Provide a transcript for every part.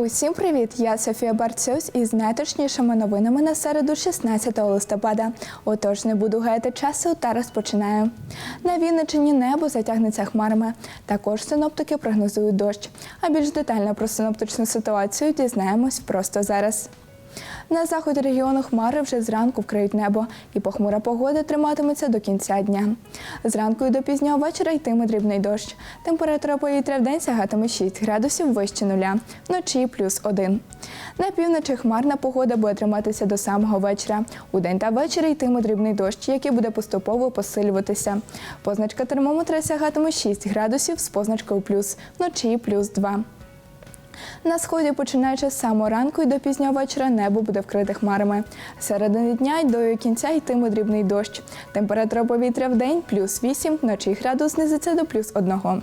Усім привіт! Я Софія Барцюсь із найточнішими новинами на середу 16 листопада. Отож, не буду гаяти часу та розпочинаю. На Вінниччині небо затягнеться хмарами. Також синоптики прогнозують дощ. А більш детально про синоптичну ситуацію дізнаємось просто зараз. На заході регіону хмари вже зранку вкриють небо, і похмура погода триматиметься до кінця дня. Зранку і до пізнього вечора йтиме дрібний дощ. Температура повітря в день сягатиме 6 градусів вище нуля, вночі плюс 1. На півночі хмарна погода буде триматися до самого вечора. У день та ввечері йтиме дрібний дощ, який буде поступово посилюватися. Позначка термометра сягатиме 6 градусів з позначкою плюс, вночі плюс 2. На сході, починаючи з самого ранку і до пізнього вечора, небо буде вкрите хмарами. Середини дня й до кінця йтиме дрібний дощ. Температура повітря в день плюс 8, вночі градус знизиться до плюс 1.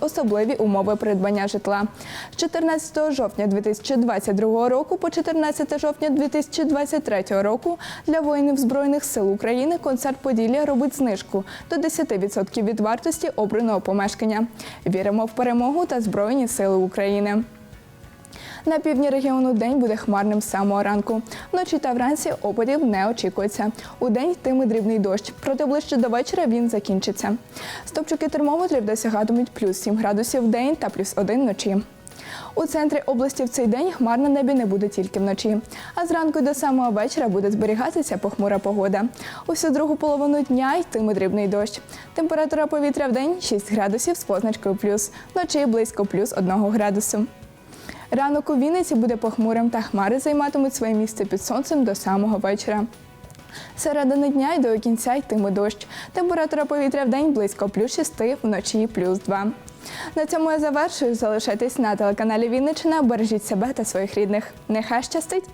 особливі умови придбання житла. З 14 жовтня 2022 року по 14 жовтня 2023 року для воїнів Збройних сил України концерт Поділля робить знижку до 10% від вартості обраного помешкання. Віримо в перемогу та Збройні Сили України. На півдні регіону день буде хмарним з самого ранку. Вночі та вранці опадів не очікується. У день йтиме дрібний дощ, проте ближче до вечора він закінчиться. Стопчики термометрів досягатимуть плюс 7 градусів в день та плюс 1 вночі. У центрі області в цей день хмар на небі не буде тільки вночі. А зранку до самого вечора буде зберігатися похмура погода. Усю другу половину дня йтиме дрібний дощ. Температура повітря в день 6 градусів з позначкою плюс, вночі близько плюс 1 градусу. Ранок у Вінниці буде похмурим та хмари займатимуть своє місце під сонцем до самого вечора. Середини дня й до кінця йтиме дощ. Температура повітря в день близько плюс 6, вночі плюс 2. На цьому я завершую. Залишайтесь на телеканалі Вінничина. Бережіть себе та своїх рідних. Нехай щастить!